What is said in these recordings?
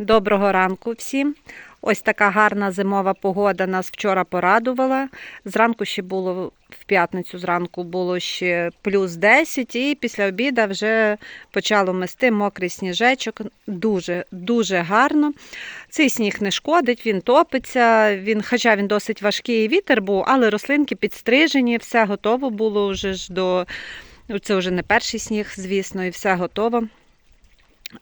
Доброго ранку всім. Ось така гарна зимова погода нас вчора порадувала. Зранку ще було в п'ятницю, зранку було ще плюс 10, і після обіду вже почало мести мокрий сніжечок. Дуже дуже гарно. Цей сніг не шкодить, він топиться. Він, хоча він досить важкий вітер був, але рослинки підстрижені, все готово було вже ж до. Це вже не перший сніг, звісно, і все готово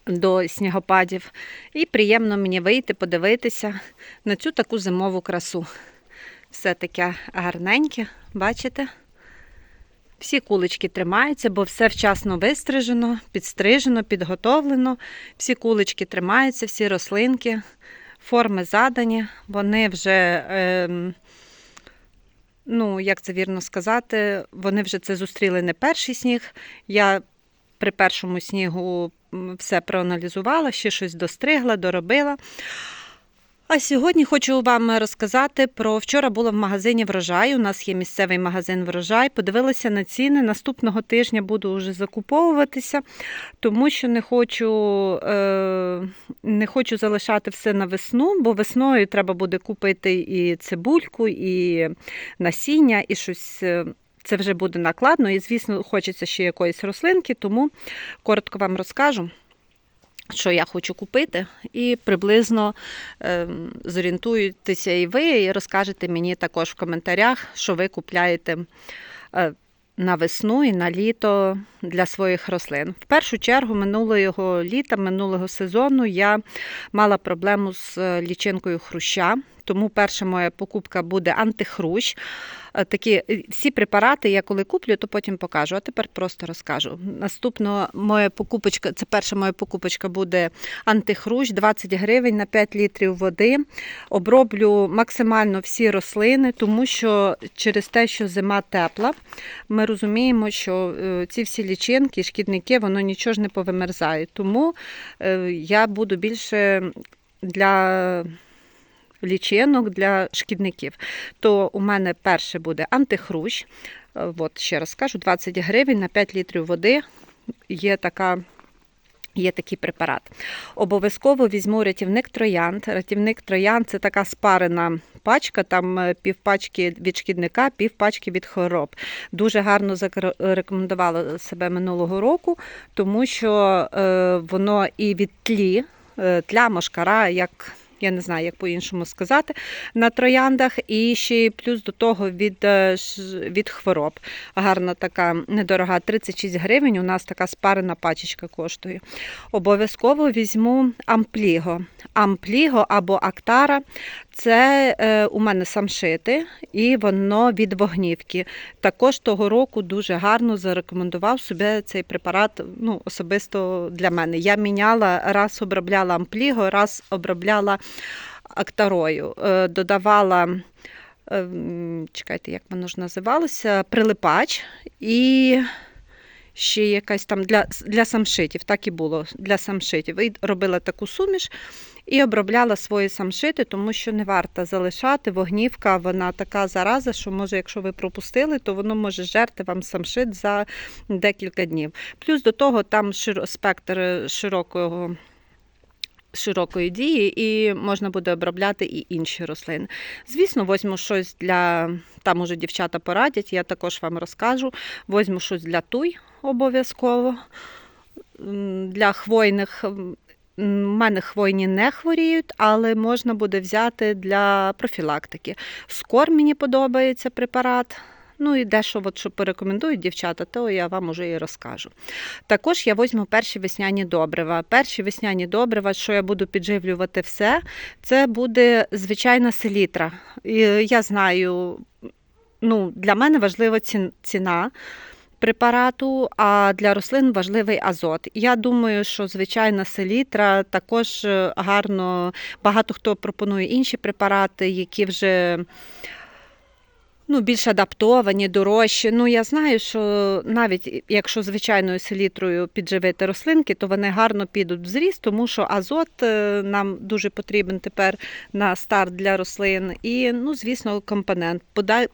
до снігопадів. І приємно мені вийти, подивитися на цю таку зимову красу. Все таке гарненьке, бачите? Всі кулички тримаються, бо все вчасно вистрижено, підстрижено, підготовлено. Всі кулички тримаються, всі рослинки, форми задані, вони вже. Е, Ну, як це вірно сказати, вони вже це зустріли не перший сніг. Я при першому снігу все проаналізувала, ще щось достригла, доробила. А сьогодні хочу вам розказати про вчора була в магазині врожай. У нас є місцевий магазин врожай. Подивилася на ціни. Наступного тижня буду вже закуповуватися, тому що не хочу е, не хочу залишати все на весну, бо весною треба буде купити і цибульку, і насіння, і щось. Це вже буде накладно, і, звісно, хочеться ще якоїсь рослинки, тому коротко вам розкажу що я хочу купити, і приблизно е, зорієнтуєтеся і ви, і розкажете мені також в коментарях, що ви купляєте е, на весну і на літо для своїх рослин. В першу чергу, минулого літа, минулого сезону я мала проблему з е, лічинкою хруща, тому перша моя покупка буде антихрущ. Е, такі е, всі препарати я коли куплю, то потім покажу. А тепер просто розкажу. Наступна моя покупочка, це перша моя покупочка буде антихрущ, 20 гривень на 5 літрів води. Оброблю максимально всі рослини, тому що через те, що зима тепла, ми розуміємо, що е, ці всі лічинки, шкідники, воно нічого ж не повимерзає. Тому я буду більше для лічинок для шкідників. То у мене перше буде антихрущ. Е, от, ще раз скажу, 20 гривень на 5 літрів води є така. Є такий препарат. Обов'язково візьму рятівник троянд. Рятівник троянд це така спарена пачка, там е, півпачки від шкідника, півпачки від хвороб. Дуже гарно зарекомендувала себе минулого року, тому що е, воно і від тлі, тля, мошкара, як я не знаю, як по-іншому сказати, на трояндах. І ще плюс до того від е, від хвороб. Гарна така недорога, 36 гривень. У нас така спарена пачечка коштує. Обов'язково візьму ампліго. Ампліго або актара це е, у мене самшити, і воно від вогнівки. Також того року дуже гарно зарекомендував собі цей препарат ну, особисто для мене. Я міняла, раз обробляла ампліго, раз обробляла актарою. Е, додавала, е, чекайте, як воно ж називалося, прилипач і. Ще якась там для для самшитів, так і було для самшитів. І робила таку суміш і обробляла свої самшити, тому що не варто залишати. Вогнівка, вона така зараза, що може, якщо ви пропустили, то воно може жерти вам самшит за декілька днів. Плюс до того там спектр широкого. Широкої дії, і можна буде обробляти і інші рослини. Звісно, возьму щось для, там уже дівчата порадять, я також вам розкажу. Возьму щось для туй обов'язково. Для хвойних у мене хвойні не хворіють, але можна буде взяти для профілактики. Скор мені подобається препарат. Ну і дещо, що порекомендують дівчата, то я вам уже і розкажу. Також я візьму перші весняні добрива. Перші весняні добрива, що я буду підживлювати все, це буде звичайна селітра. Я знаю, ну, для мене важлива ціна препарату, а для рослин важливий азот. Я думаю, що звичайна селітра також е, гарно, багато хто пропонує інші препарати, які вже ну, більш адаптовані, дорожчі. Ну, я знаю, що навіть якщо звичайною селітрою підживити рослинки, то вони гарно підуть в зріст, тому що азот е, нам дуже потрібен тепер на старт для рослин. І, ну, звісно, компонент.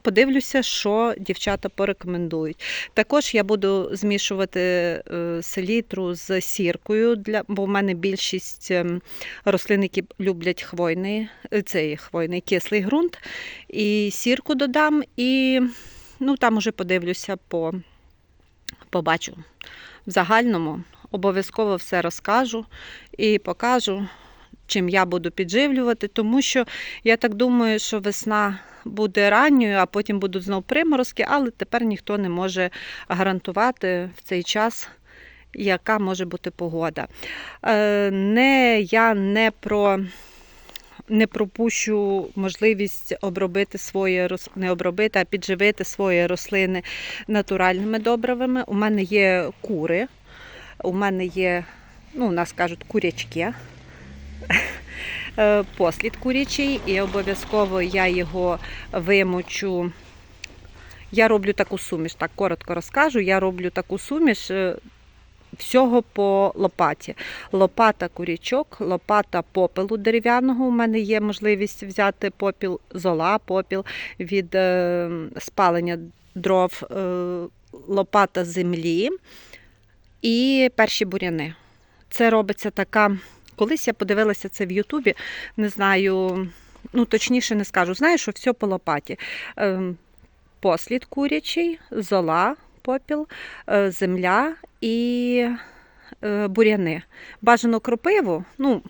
Подивлюся, що дівчата порекомендують. Також я буду змішувати е, селітру з сіркою, для, бо в мене більшість ем, рослин, які люблять хвойний, е, цей хвойний кислий ґрунт. І сірку додам, і ну, там уже подивлюся, по, побачу. В загальному обов'язково все розкажу і покажу, чим я буду підживлювати, тому що я так думаю, що весна буде ранньою, а потім будуть знов приморозки, але тепер ніхто не може гарантувати в цей час. Яка може бути погода? Е, не, я не про не пропущу можливість обробити рос- не обробити, а підживити свої рослини натуральними добривами. У мене є кури, у мене є, ну, у нас кажуть, курячки. Е, Послід курячий, і обов'язково я його вимочу. Я роблю таку суміш, так коротко розкажу. Я роблю таку суміш е, всього по лопаті. Лопата курячок, лопата попелу дерев'яного. У мене є можливість взяти попіл, зола, попіл від е, спалення дров, е, лопата землі і перші буряни. Це робиться така. Колись я подивилася це в Ютубі, не знаю, ну точніше не скажу. Знаю, що все по лопаті. Ем, Послід курячий, зола, попіл, е, земля і е, буряни. Бажано кропиву. Ну,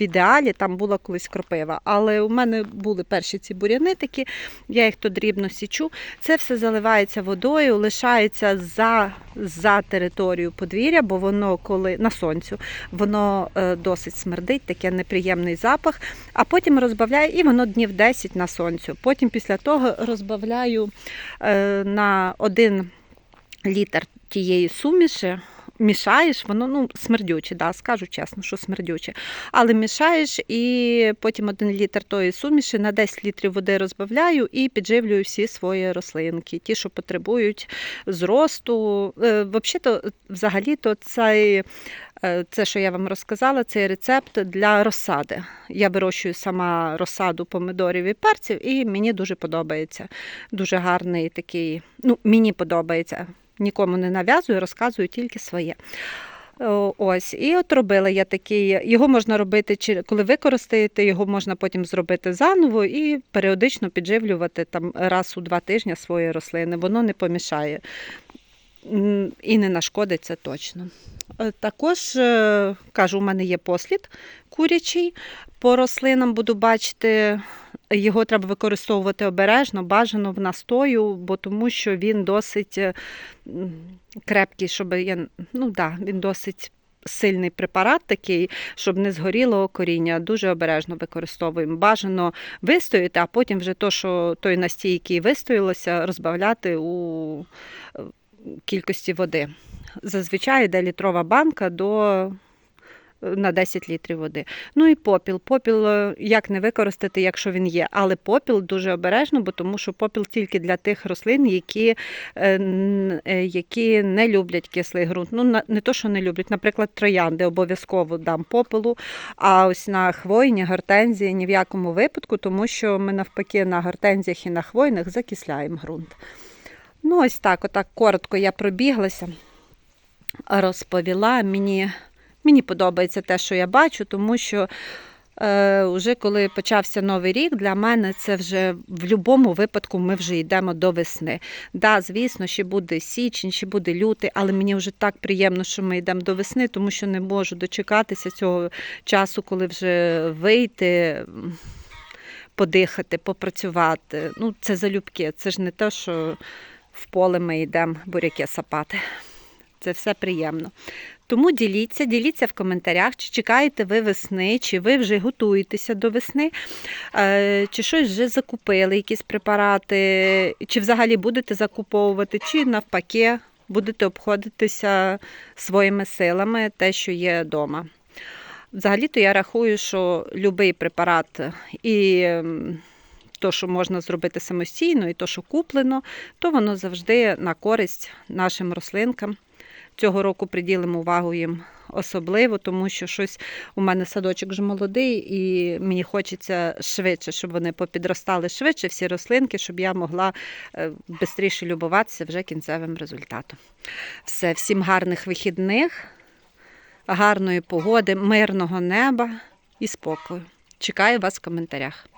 в ідеалі там була колись кропива, але у мене були перші ці буряни такі, я їх то дрібно січу. Це все заливається водою, лишається за, за територію подвір'я, бо воно коли на сонцю, воно е, досить смердить, таке неприємний запах. А потім розбавляю, і воно днів 10 на сонцю. Потім після того розбавляю на один літр тієї суміші. Мішаєш, воно ну, смердюче, да, скажу чесно, що смердюче. Але мішаєш і потім один літр тої суміші на 10 літрів води розбавляю і підживлюю всі свої рослинки, ті, що потребують зросту. Е, Взагалі-то, взагалі-то цей, е, це, що я вам розказала, цей рецепт для розсади. Я вирощую сама розсаду помидорів і перців, і мені дуже подобається. Дуже гарний такий, ну, мені подобається. Нікому не нав'язую, розказую тільки своє. Ось, і от робила я такий. Його можна робити, коли використаєте, його можна потім зробити заново і періодично підживлювати там раз у два тижні свої рослини. Воно не помішає і не нашкодить це точно. Е, Також е, кажу, у мене є послід курячий. По рослинам буду бачити, його треба використовувати обережно, бажано в настою, бо тому що він досить е, крепкий, щоб я. Ну да, він досить. Сильний препарат такий, щоб не згоріло коріння, дуже обережно використовуємо. Бажано вистояти, а потім вже то, що той настій, який вистоялося, розбавляти у е, кількості води. Зазвичай йде літрова банка до на 10 літрів води. Ну і попіл. Попіл е, як не використати, якщо він є, але попіл дуже обережно, бо тому що попіл тільки для тих рослин, які, е, е, які не люблять кислий ґрунт. Ну, не то, що не люблять, наприклад, троянди обов'язково дам попелу, а ось на хвойні, гортензії ні в якому випадку, тому що ми навпаки на гортензіях і на хвойних закисляємо ґрунт. Ну, ось так, отак коротко я пробіглася, розповіла. Мені, мені подобається те, що я бачу, тому що е, коли почався новий рік, для мене це вже в будь-якому випадку ми вже йдемо до весни. Да, звісно, ще буде січень, ще буде лютий, але мені вже так приємно, що ми йдемо до весни, тому що не можу дочекатися цього часу, коли вже вийти. Подихати, попрацювати. Ну, це залюбки. Це ж не те, що в поле ми йдемо буряки сапати. Це все приємно. Тому діліться, діліться в коментарях, чи чекаєте ви весни, чи ви вже готуєтеся до весни, е, чи щось вже закупили, якісь препарати, чи взагалі будете закуповувати, чи навпаки будете обходитися своїми силами, те, що є вдома. Взагалі-то я рахую, що будь-який препарат і то, що можна зробити самостійно, і то, що куплено, то воно завжди на користь нашим рослинкам. Цього року приділимо увагу їм особливо, тому що щось у мене садочок вже молодий, і мені хочеться швидше, щоб вони попідростали швидше, всі рослинки, щоб я могла швидше любуватися вже кінцевим результатом. Все, всім гарних вихідних, гарної погоди, мирного неба і спокою. Чекаю вас в коментарях.